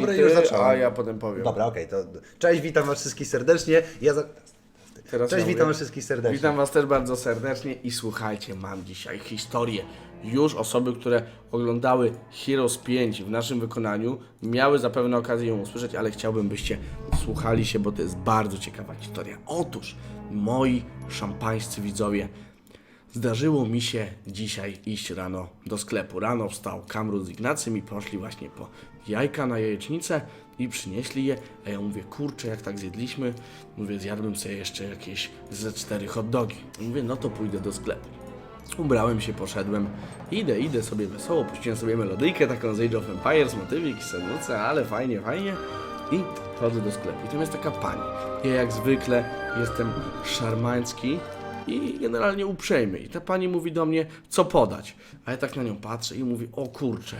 dobry, ty, już zacząłem. a ja potem powiem. Dobra, okej, to cześć, witam was wszystkich serdecznie. Ja za... Teraz Cześć, ja witam mówię. was wszystkich serdecznie. Witam Was też bardzo serdecznie i słuchajcie, mam dzisiaj historię. Już osoby, które oglądały Heroes 5 w naszym wykonaniu, miały zapewne okazję ją usłyszeć, ale chciałbym, byście słuchali się, bo to jest bardzo ciekawa historia. Otóż, moi szampańscy widzowie, Zdarzyło mi się dzisiaj iść rano do sklepu. Rano wstał Kamrut z Ignacym i poszli właśnie po jajka na jajecznicę i przynieśli je. A ja mówię, kurczę, jak tak zjedliśmy, mówię, zjadłbym sobie jeszcze jakieś ze cztery hot dogi. Mówię, no to pójdę do sklepu. Ubrałem się, poszedłem, idę, idę sobie wesoło, puściłem sobie melodyjkę taką z Age of Empires, motywik i senuce, ale fajnie, fajnie. I chodzę do sklepu. I tam jest taka pani. Ja jak zwykle jestem szarmański i generalnie uprzejmy. I ta pani mówi do mnie, co podać. A ja tak na nią patrzę i mówię, o kurczę,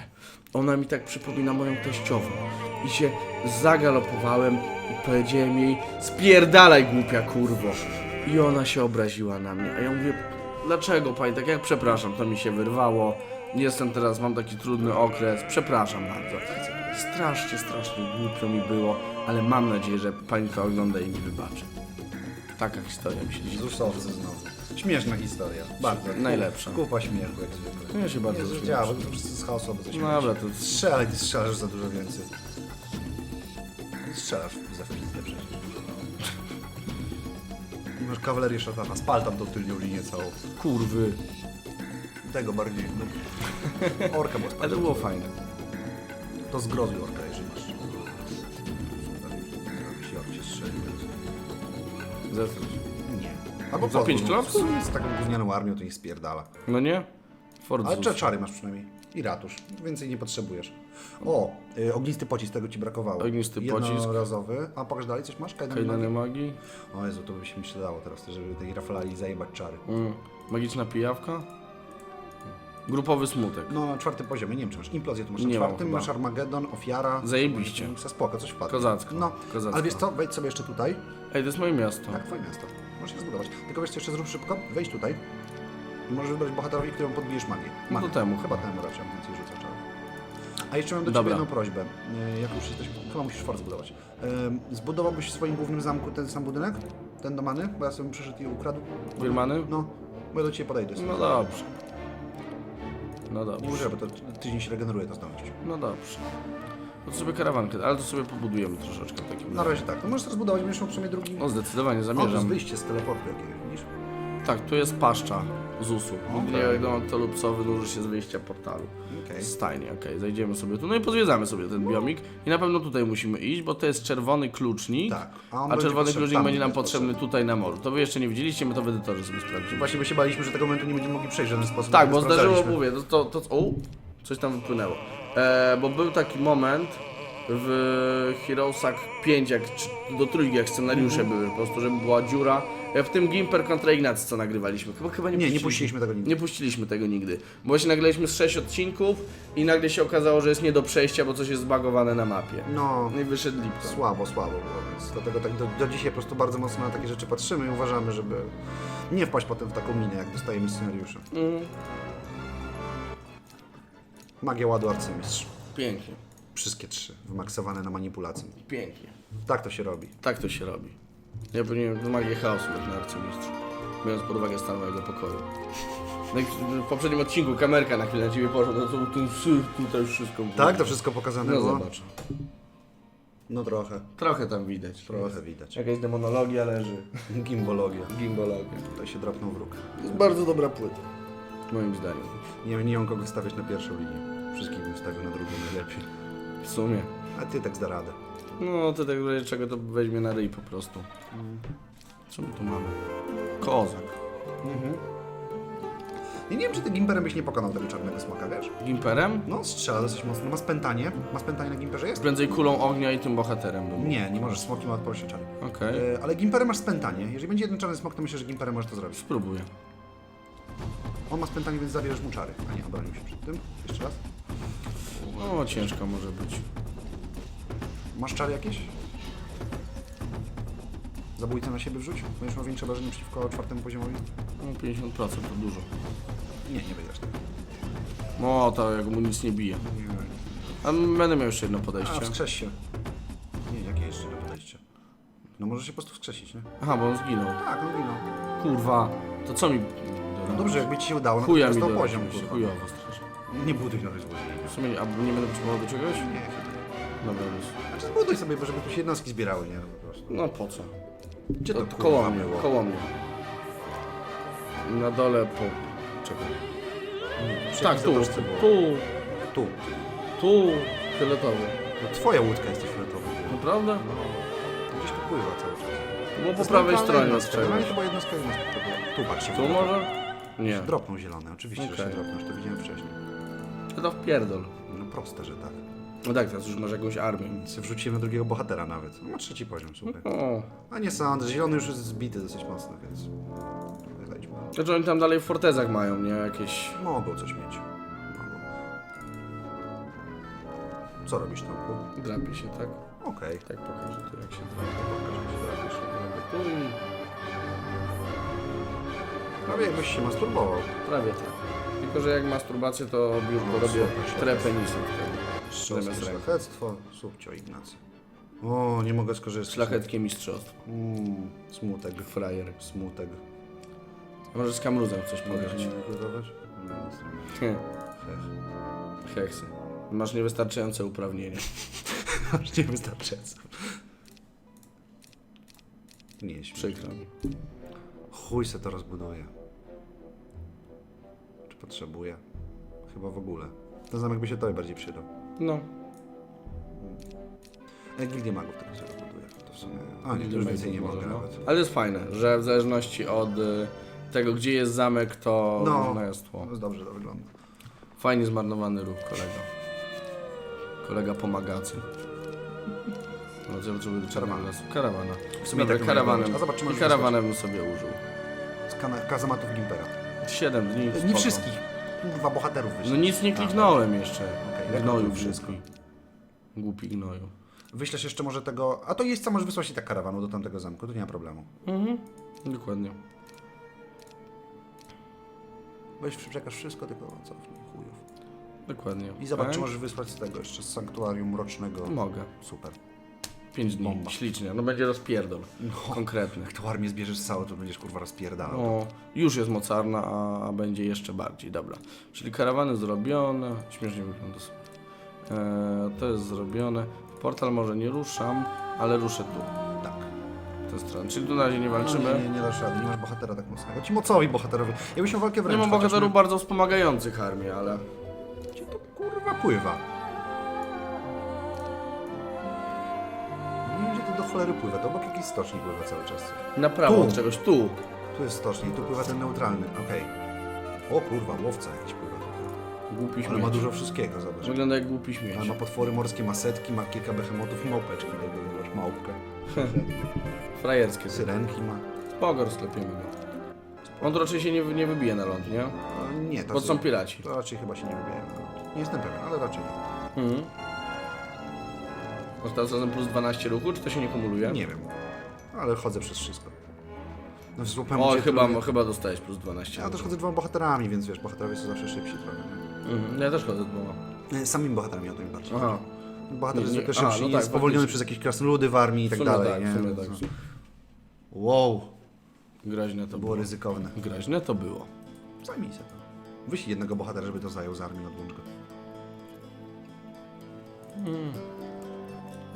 ona mi tak przypomina moją teściową. I się zagalopowałem i powiedziałem jej, spierdalaj głupia kurwo. I ona się obraziła na mnie. A ja mówię, dlaczego pani, tak jak przepraszam, to mi się wyrwało. Jestem teraz, mam taki trudny okres, przepraszam bardzo. Strasznie, strasznie głupio mi było, ale mam nadzieję, że pani to ogląda i mi wybaczy. Taka historia mi się dziś Zusowcy znowu. Śmieszna historia. Bardzo. Najlepsza. Kupa śmiechu, jak zwykle. Ja się bardzo działa, bo to wszyscy z chaosowy coś No dobra, to Strzelaj, ty strzelasz za dużo więcej. Strzelasz za chwilę przecież. Masz kawalerię szatana, spal tam tą tylnią linię całą. kurwy. Tego bardziej, no. Orka była Ale to było fajne. To zgrozuj orka, Nie. Albo Za pięć klocków? w sumie Z taką gównianą armią to nie spierdala. No nie? Ford Ale Zeus. cze- czary masz przynajmniej. I ratusz. Więcej nie potrzebujesz. O, y, ognisty pocisk, tego ci brakowało. Ognisty pocisk. Jednorazowy. A pokaż dalej, coś masz? Kajdany Kajdany magii? magii. O Jezu, to by się mi przydało teraz, żeby tej Rafalali zajebać czary. Mm. Magiczna pijawka. Grupowy smutek. No, na czwartym poziomie, nie wiem czy masz implozję, to masz na Nie mam czwartym, chyba. masz Armagedon, Ofiara. Zajebiście. No, spoko, coś wpadło. Kozacko. No, Kozacko. ale wiesz co, wejdź sobie jeszcze tutaj. Ej, to jest moje miasto. Tak, twoje miasto. Możesz je zbudować. Tylko wiesz co, jeszcze zrób szybko, wejdź tutaj. I możesz wybrać bohaterowi, któremu podbijesz magię. No to Magię. temu. Chyba temu raczej więcej rzuca czarów. A jeszcze mam do Dobra. Ciebie jedną prośbę. E, Jak już jesteś, chyba musisz fort zbudować. E, Zbudowałbyś w swoim głównym zamku ten sam budynek? Ten domany? Bo ja sobie przyszedł i ukradł. Wirmany? No, bo ja do Ciebie podejdę. No dobrze. No dobrze. muszę, bo to tydzień się regeneruje ta zdolność. No dobrze. To sobie karawankę, ale to sobie pobudujemy troszeczkę w takim Na razie tak. No możesz teraz zbudować, będziesz miał w sumie drugi... No zdecydowanie, O, to jest zamierzam. wyjście z teleportu jakiegoś, widzisz? Tak, tu jest paszcza ZUS-u. Okej. Nie wiadomo kto lub co się z wyjścia portalu. Okej. Stajnie, okej, zajdziemy sobie tu, no i pozwiedzamy sobie ten biomik i na pewno tutaj musimy iść, bo to jest czerwony klucznik, Tak, a on a, będzie czerwony potrzebny klucznik tam, będzie nam potrzebny tutaj na morzu. To wy jeszcze nie widzieliście, my to w edytorze sobie sprawdzimy. Właśnie by się baliśmy, że tego momentu nie będziemy mogli przejść w żaden sposób. Tak, bo zdarzyło, sprawdzaliśmy. mówię, to, to, to o, coś tam wypłynęło. E, bo był taki moment w Heroesach 5, jak do trójki, jak scenariusze były, po prostu, żeby była dziura. E, w tym Gimper kontra Ignacy, co nagrywaliśmy. Chyba, chyba nie, Nie, nie puściliśmy. puściliśmy tego nigdy. Nie puściliśmy tego nigdy. Bo właśnie nagraliśmy z 6 odcinków i nagle się okazało, że jest nie do przejścia, bo coś jest zbagowane na mapie. No, No i wyszedł Lipton. słabo, słabo było, więc dlatego tak do, do dzisiaj po prostu bardzo mocno na takie rzeczy patrzymy i uważamy, żeby nie wpaść potem w taką minę, jak dostajemy scenariusze. Mm, Magia ładu arcymistrz. pięknie, Wszystkie trzy, wymaksowane na manipulacji. pięknie. Tak to się robi. Tak to się robi. Ja powinienem magię chaosu mieć na arcymistrzu. Biorąc pod uwagę stan mojego pokoju. No w poprzednim odcinku kamerka na chwilę na ciebie poszła, no to ten syf tutaj wszystko było. Tak, to wszystko pokazane No było? zobacz. No trochę, Trochę tam widać. trochę widać. Jakaś demonologia leży. Gimbologia. Gimbologia. Tutaj się drapnął wróg. To jest bardzo dobra płyta. Moim zdaniem. Nie, nie mam kogo stawiać na pierwszą linię. Wszystkich bym stawił na drugą najlepiej. W sumie. A ty tak da radę. No to tak w razie czego to weźmie na ryj po prostu. Co my tu mamy? Kozak. Ja nie wiem, czy ty Gimperem byś nie pokonał tego czarnego smoka, wiesz? Gimperem? No, strzela dosyć mocno. Ma spętanie. Ma spętanie na Gimperze jest? Prędzej kulą ognia i tym bohaterem był. Nie, nie możesz. Smoki ma odporność na czary. Okej. E, ale Gimperem masz spętanie. Jeżeli będzie jeden czarny smok, to myślę, że Gimperem możesz to zrobić. Spróbuję. On ma spętanie, więc zabierzesz mu czary. A nie, obronił się przed tym. Jeszcze raz. No ciężko może być. Masz czary jakieś? Zabójcę na siebie wrzuć? Będziesz miał większe wrażenie przeciwko czwartemu poziomowi? No 50% to dużo. Nie, nie będziesz tego. No to jak mu nic nie bije. Nie, A będę miał jeszcze jedno A, podejście. wskrzesz się. Nie, jakie jeszcze jedno podejście? No może się po prostu wskrzesić, nie? Aha, bo on zginął. Tak, no wino. Kurwa, to co mi... No dobrze, jakby ci się udało, no to Chuja mi dostał do poziom, poziom, kurwa. chujowo strasznie. Nie buduj nowych złodziei. W sumie, a nie będę potrzebował do czegoś? Nie, Dobra, już. Znaczy buduj sobie, bo żeby tu się jednostki zbierały, nie? No po prostu. No po co? Gdzie to, To, kurwa koło mnie, było? koło mnie. Na dole po... Czekaj. Tak, tu, zatoczce było. tu, Tu. tu, fioletowy. No twoja łódka jest fioletowa. Naprawdę? Gdzieś tu pływa cały czas. To było To po prawej stronie. No i czegoś. chyba jednostka jednostka to była. Tu patrz. Tu może? Nie. Dropną zielone, oczywiście, że się Okej. dropną, już to widziałem wcześniej. To to wpierdol. No proste, że tak. No tak, teraz już masz jakąś armię. Więc wrzuciłem drugiego bohatera nawet. No, ma trzeci poziom, super. O. A nie sądzę, zielony już jest zbity dosyć mocno, więc... Wylejdźmy. Znaczy oni tam dalej w fortezach mają, nie? Jakieś... Mogą coś mieć. Mogą. Co robisz, Tomku? Drapie się, tak? Okej. Tak pokażę tu jak się drapie. Pokaż, jak się drapiesz. Tu i... Prawie jakbyś się masturbował. Prawie tak. Tylko, że jak masturbację, to już go No, robię super, trę super. penisem wtedy. Zamiast ręki. szlachectwo, subcio Ignacy. O, nie mogę skorzystać. Szlachetkie mistrzostwo. Mm, smutek, Frajer. smutek. A może z kamruzem coś Mogę pograć? nie rekrutować? Nie, nic Heh. Heksy. Masz niewystarczające uprawnienia. Aż nie wystarczająco. Nie śmiej. Przykro mi. Chuj se to rozbuduje. Czy potrzebuje? Chyba w ogóle. Ten zamek by się tobie bardziej przydał. No. Jak Gildię Magów tego sobie rozbuduje. To w sumie... A nie, to już więcej nie może, mogę no. nawet. Ale jest fajne, że w zależności od y, tego, gdzie jest zamek, to No. można jest tło. No, dobrze to wygląda. Fajnie zmarnowany ruch, kolega. Kolega pomagacy. No, do czarnego Karawana. lasu? Karawana. W sumie tak karawanem. A zobacz, czy I karawanem bym sobie użył. Z kana- kazamatów Gimpera. 7 dni. Nie spoko. wszystkich. Kurwa, bohaterów wyślesz. No nic nie kliknąłem jeszcze. Okej, jak Gnoju to wszystko? głupi. Głupi gnoju. Wyślesz jeszcze może tego... A to jest co, możesz wysłać i tak karawanu do tamtego zamku, to nie ma problemu. Mhm. Dokładnie. Weź przekaż wszystko, tylko cofnij chujów. Dokładnie. I zobacz, czy możesz wysłać z tego jeszcze, z sanktuarium mrocznego. Mogę. Super. 5 dni. Bomba. Ślicznie. No będzie rozpierdol. No. Konkretny. Jak tą armię zbierzesz całą, to będziesz kurwa rozpierdalał. No, już jest mocarna, a, a będzie jeszcze bardziej. Dobra. Czyli karawany zrobione. Śmiesznie wygląda sobie. E, to jest zrobione. Portal może nie ruszam, ale ruszę tu. Tak. w Tę stronę. Czyli tu na razie nie No, walczymy. nie, nie, nie dasz rady, nie masz bohatera tak mocnego. Ci mocowi bohaterowie. Jakbyś miał walkę Nie wręcz. mam chociaż bohaterów bardzo wspomagających armię, ale... Gdzie to kurwa pływa? Cholery pływa. To obok jakiś stocznik pływa cały czas. Na prawo Tu. od czegoś. Tu. Tu jest stocznik, tu pływa ten neutralny. Okej. O kurwa, łowca jakiś pływa. Głupi Ale ma dużo wszystkiego, zobacz. Wygląda jak głupi śmieć. Ale ma potwory morskie, ma setki, ma kilka behemotów i małpeczki. Tak zobacz, małpkę. Frajerskie. Syrenki ma. Pogor sklepiemy go. On raczej się nie, nie wybije na ląd, nie? E, Nie, to, Bo są piraci. to raczej chyba się nie wybijają. Nie jestem pewien, ale raczej nie. Mhm. Teraz razem plus 12 ruchu, czy to się nie kumuluje? Nie wiem, ale chodzę przez wszystko. No, złapałem O, chyba, chyba dostałeś plus 12. Ja też chodzę dwoma bohaterami, więc wiesz, bohaterowie są zawsze szybsi trochę. Mhm. Ja też chodzę dwoma. E, Samymi bohaterami o to mi bardziej. Aha. Bohater jest Nie, zwykle a, szybszy no i tak, jest spowolniony faktycznie. przez jakieś krasnoludy w armii i W tak sumie dalej, tak, nie? w sumie tak. Wow, Groźne to było było. ryzykowne. Groźne to było. Zajmij się to. Wyślij jednego bohatera, żeby to zajął z armii na dłączkę.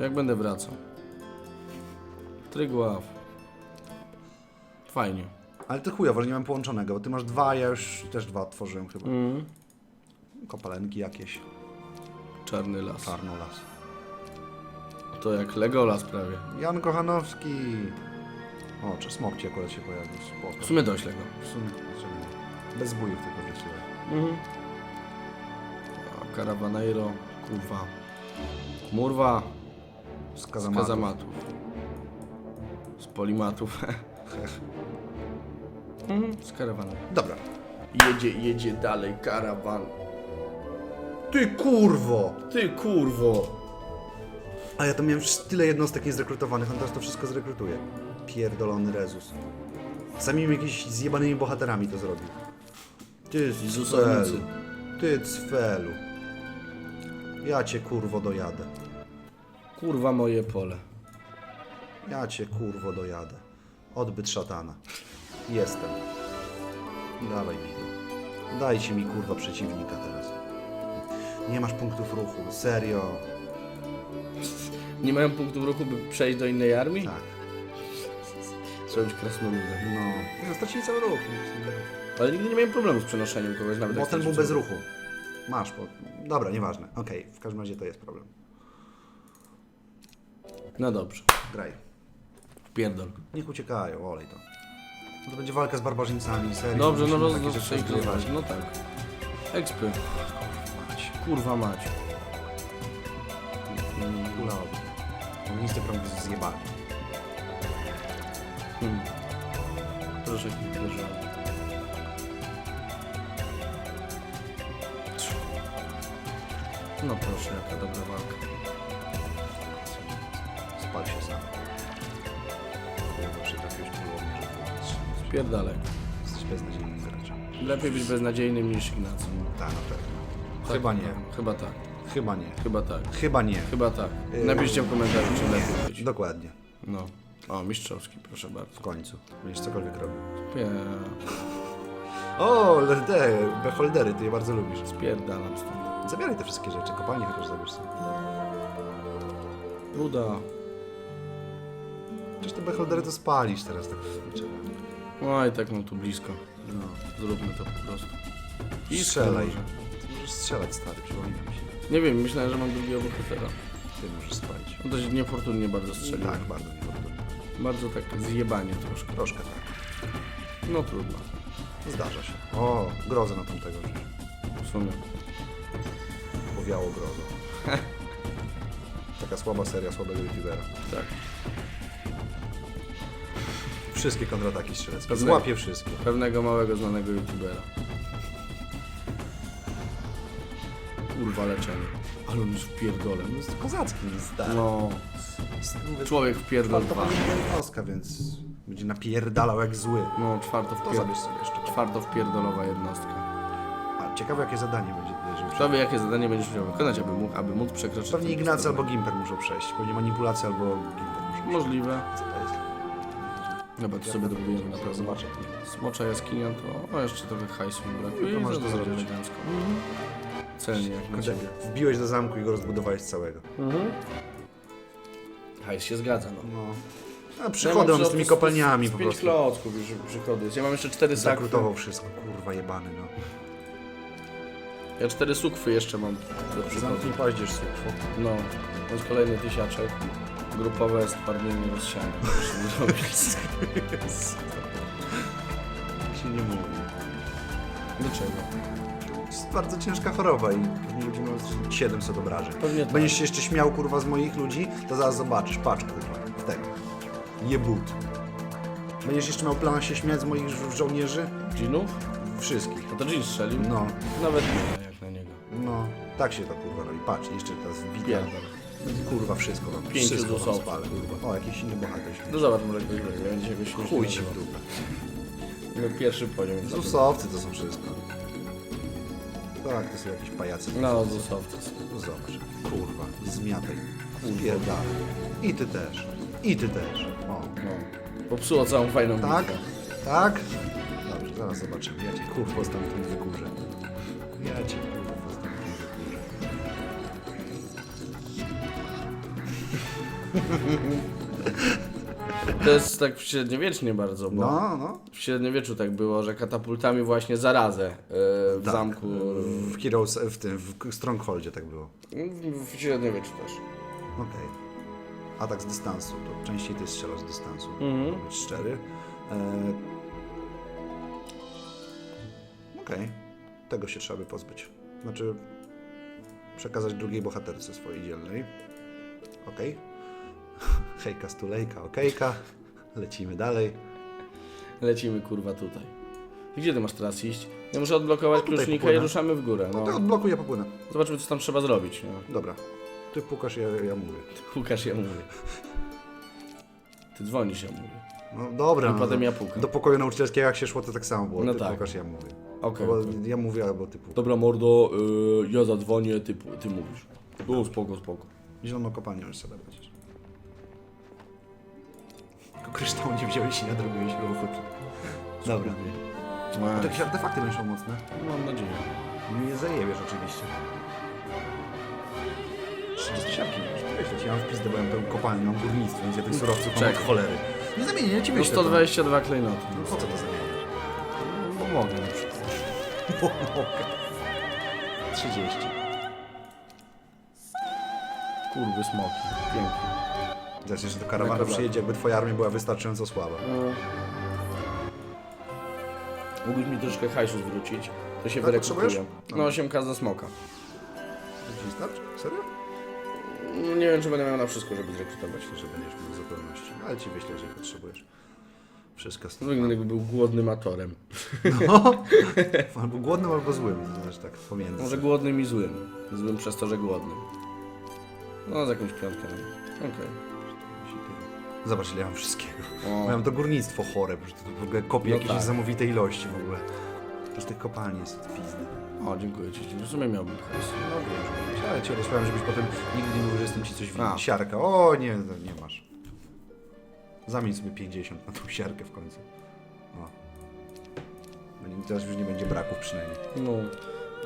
Jak będę wracał? Trygław. Fajnie. Ale ty chujowo, że nie mam połączonego, bo ty masz dwa, ja już też dwa otworzyłem chyba. Mhm. Kopalenki jakieś, Czarny las. czarnolas. To jak Legolas prawie. Jan Kochanowski. O, czy smok ci akurat się pojawił, W spoko. sumie doślę go. W sumie, dlaczego nie? Bez bójów tylko wrzuciłem. Mhm. A Caravanero, kurwa. Murwa Z z kazamatów. kazamatów. Z polimatów. mhm. Z karawanem. Dobra. Jedzie, jedzie dalej karawan. Ty kurwo! Ty kurwo! A ja to miałem już tyle jednostek niezrekrutowanych, on teraz to wszystko zrekrutuje. Pierdolony Rezus. Samimi jakimiś zjebanymi bohaterami to zrobił. Ty. Zuzownicy. Ty cfelu. Ja cię kurwo dojadę. Kurwa moje pole. Ja cię kurwo dojadę. Odbyt szatana. Jestem. Dawaj mi. Dajcie mi kurwa przeciwnika teraz. Nie masz punktów ruchu. Serio. Nie mają punktów ruchu, by przejść do innej armii? Tak. Trzeba być krasnoludem. No. Nie, stracili cały ruch. Ale nigdy nie miałem problemu z przenoszeniem kogoś nawet. Bo jak ten był bez ruchu. Masz, bo... Dobra, nieważne. Okej, w każdym razie to jest problem. No dobrze. Graj. Pierdol. Niech uciekają, olej to. No to będzie walka z barbarzyńcami, serio. Dobrze, no musimy roz, takie roz, rzeczy roz, odgrywać. No tak. Ekspy. Mać. Kurwa mać. Kula obu. Ognisty prąd zjebany. Hmm. Proszę uderzyłem. No proszę, jaka dobra walka. Spal się sam. Kurwa, przytrafiłeś połownie, że Spierdalaj. jesteś beznadziejnym graczem. Lepiej być beznadziejnym niż Ignacy. Tak, na pewno. Tak, Chyba nie. Chyba tak. Chyba nie. Chyba tak. Chyba nie. Chyba tak. Yy, Napiszcie w komentarzu, czy lepiej być. Dokładnie. No. O, mistrzowski, proszę bardzo. W końcu. Będziesz cokolwiek robił. Pie... O, te beholdery, ty je bardzo lubisz. Spierdalam stąd. Zabieraj te wszystkie rzeczy, kopalnie chociaż zabierz sobie. Ruda. Przecież te beholdery to spalisz teraz, tak trzeba. Oj, tak mam tu blisko. No. Zróbmy to po prostu. I strzelaj. Ty możesz strzelać, stary, przypomina mi się. Nie wiem, myślałem, że mam drugiego bohatera. Ty możesz spalić. On też niefortunnie bardzo strzelił. Tak, bardzo niefortunnie. Bardzo tak zjebanie troszkę. Troszkę tak. No trudno. Zdarza się. O, grozę na tamtego życia. W sumie. Powiało grozą. Taka słaba seria słabego youtubera. Tak. Wszystkie kontrataki strzeleckie. Pewne- Złapie wszystkie. Pewnego małego znanego youtubera. Kurwa leczenie. Ale on już w pierdole. No jest kozacki, stary. No. Człowiek w pierdol Czwarto dwa. jednostka, więc będzie napierdalał jak zły. No, czwarto w To pierdol. zabierz sobie jeszcze. Czwarto w pierdolowa jednostka. A ciekawe jakie zadanie będzie tutaj, żeby jakie zadanie będziesz musiał wykonać, aby mógł, aby móc przekroczyć... Pewnie ten Ignacy albo Gimper muszą przejść. Pewnie manipulacja albo Gimper muszą przejść. Możliwe. Co to jest? Dobra, to sobie dobudujemy na pewno. Zobaczę. Smocza jaskinia to... O, jeszcze trochę hajsu mi brakuje. To możesz to będzie zrobić. elegancko. Celnie jak na ciebie. Wbiłeś do zamku i go rozbudowałeś całego. Hajs się zgadza, no. No. A przychody mam z tymi kopalniami po Pięć prostu. klocków już przychody. jest. Ja mam jeszcze cztery sakwy. Zakrutował wszystko, kurwa jebany no. Ja cztery sukwy jeszcze mam do przychodu. Zamknij paździerz sukwo. No, to jest kolejny tysiaczek. Grupowe stwardnienie rozsiane. Musimy zrobić. się nie mówi. Dlaczego? To jest bardzo ciężka choroba i pewnie ludzie mają 700 obrażeń. Pewnie tak. Będziesz się jeszcze śmiał kurwa z moich ludzi, to zaraz zobaczysz, patrz kurwa, w tego. Jebut. Będziesz jeszcze miał plan się śmiać z moich żo- żołnierzy? Dżinów? Wszystkich. No to Dżin strzelił? No, Nawet nie jak na niego. no, tak się to kurwa robi. Patrz, jeszcze teraz wbita. Pierdol. Kurwa, wszystko wam, Pięciu wszystko zusów. spalę, kurwa. O, jakiś inny bohater się. No zobacz, może ktoś będzie, będzie się Chuj ci w dupę. No, Pierwszy poziom. jest Zusowcy to są wszystko. Tak, to są jakieś pajacy. No, zusowcy. są. No zobacz, kurwa, zmiataj. Spierdalaj. I ty też. I ty też. O. No. Popsuło całą fajną Tak? bitwę. Tak? Dobrze, zaraz zobaczymy. Ja cię kurwa stamtąd wykurzę. Ja cię To jest tak średniowiecznie bardzo, bo No, no. w średniowieczu tak było, że katapultami właśnie zarazę yy, w Tak. zamku. W Heroes, w tym, w Strongholdzie tak było. W, w średniowieczu też. Okej. Atak z dystansu, to częściej ty strzelasz z dystansu. Mhm. Być szczery. E... Okej. Tego się trzeba by pozbyć. Znaczy, przekazać drugiej bohaterce swojej dzielnej. Okej. Hejka stulejka, okejka. Lecimy dalej. Lecimy kurwa tutaj. Gdzie ty masz teraz iść? Ja muszę odblokować No, tutaj klucznika i popłynę. ruszamy w górę. To No. odblokuj, ja popłynę. Zobaczmy co tam trzeba zrobić. No. Dobra. Ty pukasz, ja, ja mówię. Pukasz, ja mówię. Ty dzwonisz, ja mówię. No dobra. I no, potem do- ja pukam. Do pokoju nauczycielskiego jak się szło, to tak samo było. No ty tak. pukasz, ja mówię. Okej. Albo ja mówię, albo ty pukasz. Dobra mordo, y, ja zadzwonię, ty, pu- ty mówisz. No, spoko, spoko. Zieloną kopalnię już sobie będziesz. Tylko kryształu nie wziąłeś i nadrobiłeś ruchu. Dobra. To jakieś artefakty będą mocne. Mam nadzieję. Nie zajebiesz oczywiście. 30 siarki. Wiesz, ja mam wpis, mam pełną kopalnię, mam górnictwo, więc ja tych surowców mam Czekaj. od cholery. Nie zamienię, ja ci No wyślę. 122 klejnoty. No po co to zamieniasz? Bo mogę na przykład. Bo mogę. 30. Kurwy smoki. Pięknie. Zresztą, że do karawana Dobra. przyjedzie, jakby twoja armia była wystarczająco słaba. No. Mógłbyś mi troszkę hajsu zwrócić. To się Tak? No 8k za smoka. Ci starczy? Serio? No, Nie wiem, czy będę miał na wszystko, żeby zrekrutować. Myślę, że będziesz w zupełności. Ale ci wyślę, jeżeli potrzebujesz. Wszystko z Wygląda jakby był głodnym atorem. No. Albo głodnym, albo złym. Znaczy tak, pomiędzy. Może głodnym i złym. Złym przez to, że głodnym. No, z jakąś piątkę. no. Okej. Zobacz, ile mam wszystkiego. O. Mam to górnictwo chore, bo to w ogóle kopię No jakieś tak. niesamowite ilości w ogóle. Z tych kopalni jest twizny. O, dziękuję Ci. W sumie miałbym hajs. No wiem, ale ci rozmawiam, żebyś potem nigdy nie mówił, że jestem ci coś winien. A. Siarka. O, nie, nie masz. Zamień sobie 50 na tą siarkę w końcu. O. No Teraz już nie będzie braków przynajmniej. No.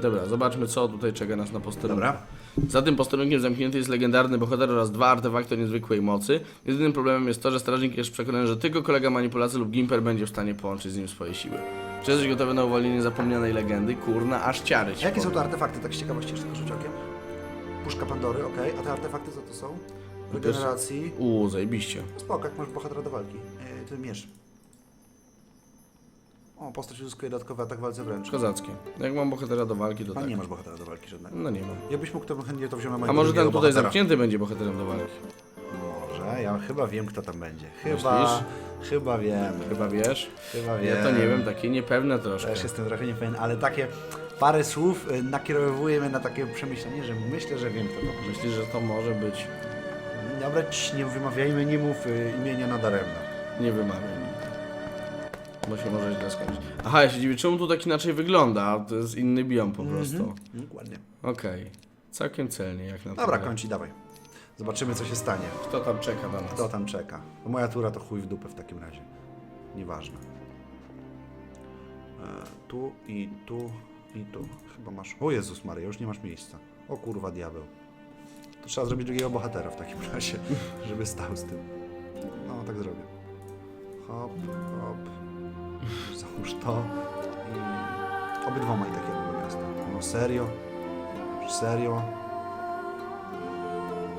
Dobra, zobaczmy co tutaj czeka nas na posterunku. Dobra. Za tym posterunkiem zamknięty jest legendarny bohater oraz dwa artefakty o niezwykłej mocy. Jedynym problemem jest to, że strażnik jest przekonany, że tylko kolega manipulacji lub gimper będzie w stanie połączyć z nim swoje siły. Czy jesteś gotowy na uwolnienie zapomnianej legendy? Kurna, aż ciary ci jakie są powiem. to artefakty, tak z ciekawości jeszcze rzuć okiem? Puszka Pandory, okej. A te artefakty co to są? Regeneracji. Uuu, zajebiście. Spoko, jak masz bohatera do walki. E, to miecz. O, postać uzyskuje dodatkowy atak w walce wręcz. Kozackie. Jak mam bohatera do walki, to A tak. nie masz bohatera do walki żadnego. No nie mam. Jakbyś mógł, to bym chętnie to wziął na A może ten drugiego tutaj bohatera. zamknięty będzie bohaterem do walki? Może, ja chyba wiem kto tam będzie. Chyba, chyba wiem. Chyba wiesz? Chyba wiem. Ja to nie wiem, takie niepewne troszkę. Też jestem trochę niepewien, ale takie parę słów y, nakierowuje mnie na takie przemyślenie, że myślę, że wiem kto to może. Myślisz, że to może być... Dobra, cii, nie wymawiajmy, nie mów y, imienia nadaremno. Nie wymawiam. Bo się może źle skończyć. Aha, ja się dziwię, czemu tu tak inaczej wygląda? To jest inny biom po prostu. Mhm. Dokładnie. Okej. Całkiem celnie, jak na to. Dobra, gra. kończy, dawaj. Zobaczymy co się stanie. Kto tam czeka na nas? Kto tam czeka? No moja tura to chuj w dupę w takim razie. Nieważne. E, tu i tu i tu. Chyba masz... O Jezus Maria, już nie masz miejsca. O kurwa diabeł. To trzeba zrobić drugiego bohatera w takim razie, żeby stał z tym. No, tak zrobię. Hop, hop. Załóż to i... Obydwoma i tak jakby miasta. No serio? Serio?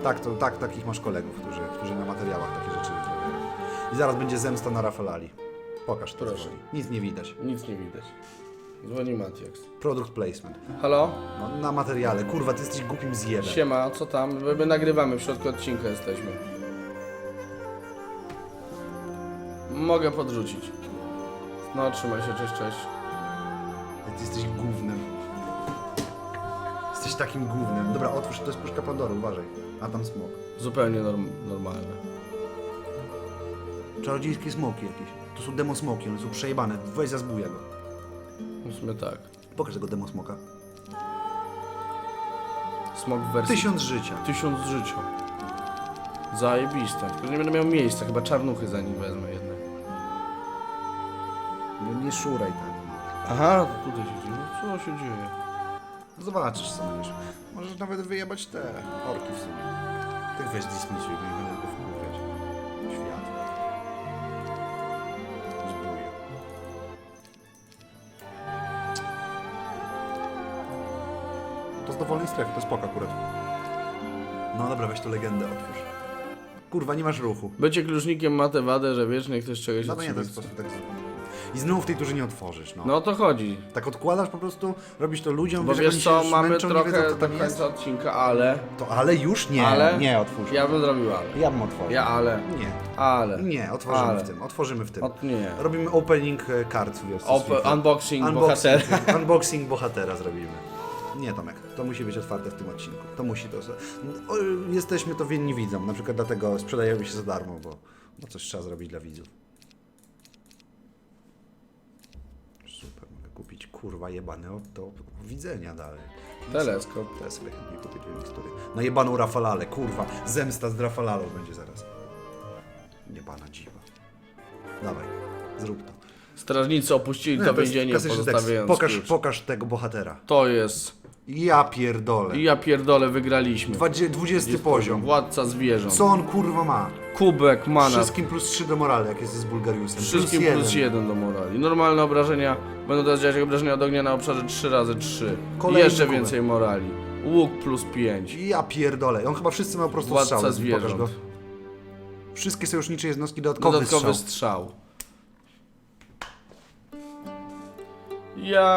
Tak, to, tak, takich masz kolegów, którzy, którzy na materiałach takie rzeczy wyprawiają. I zaraz będzie zemsta na Rafalali. Pokaż to. Proszę. dzwoni. Nic nie widać. Nic nie widać. Dzwoni Matiax. Product placement. Halo? No, na materiale. Kurwa, ty jesteś głupim zjebem. Siema, co tam? My, my nagrywamy, w środku odcinka jesteśmy. Mogę podrzucić. No, trzymaj się, cześć, cześć. Ty jesteś gównem. Jesteś takim gównem. Dobra, otwórz, to jest puszka Pandory, uważaj. A tam smok. Zupełnie norm normalne. Czarodziejskie smoki jakieś. To są demo smoki, one są przejebane. Weź za go. W sumie tak. Pokaż tego demo smoka. Smok w wersji Tysiąc życia. Tysiąc życia. Zajebiste. Tylko nie będę miał miejsca, chyba czarnuchy za nim wezmę jednak. No nie szuraj tak. Aha, to tutaj się dzieje. No, Co się dzieje? Zobaczysz co będziesz. Możesz nawet wyjebać te orki w sumie. Tak weź dismissuj, bo nie będę go wkurwiać. Świat. Zbój. To z dowolnej strefy, to jest spoko akurat. No dobra, weź to legendę otwórz. Kurwa, nie masz ruchu. Bycie klucznikiem ma tę wadę, że wiecznie ktoś czegoś No nie, to jest po prostu tak zrób. I znów w tej turze nie otworzysz, no. No o to chodzi. Tak odkładasz po prostu, robisz to ludziom, Bo wiesz, jak wiesz oni co, się mamy męczą, nie trochę wiedzą, co do tam jest. końca odcinka, ale... To ale już nie, Ale? nie otwórz. Ja bym zrobił ale. Ja bym otworzył. Ja ale. Nie, Ale. nie, otworzymy Ale. w tym, otworzymy w tym. Ot nie. Robimy opening e, kart w wiosce Op unboxing bohatera. Unboxing, unboxing bohatera zrobimy. Nie Tomek, to musi być otwarte w tym odcinku. To musi to. O, jesteśmy to winni widzom, na przykład dlatego sprzedajemy się za darmo, bo, bo coś trzeba zrobić dla widzów. Super, mogę kupić kurwa jebane od do widzenia dalej. Teleskop. To ja sobie chętnie kupię dwie mikstury. Na jebaną Rafalalę, kurwa. Zemsta z Rafalalą będzie zaraz. Jebana dziwa. Dawaj, zrób to. Strażnicy opuścili to to jest więzienie, klasyczny tekst. pozostawiając Pokaż, klucz. pokaż tego bohatera. To jest... Ja pierdolę. I ja pierdolę, wygraliśmy. Dwadzie- 20 poziom. Władca zwierząt. Co on kurwa ma? Kubek, mana. Wszystkim plus 3 do morale, jak jest z Bulgariusem. Wszystkim plus plus 1 do morali. Normalne obrażenia będą teraz działać obrażenia od ognia na obszarze 3 razy 3 I Kolejny jeszcze kubek. więcej morali. Łuk plus 5. Ja pierdolę. On chyba wszyscy mają po prostu Władca strzały. zwierząt. Pokaż go. Wszystkie sojusznicze jednostki dodatkowy, Dodatkowy strzał. strzał. Ja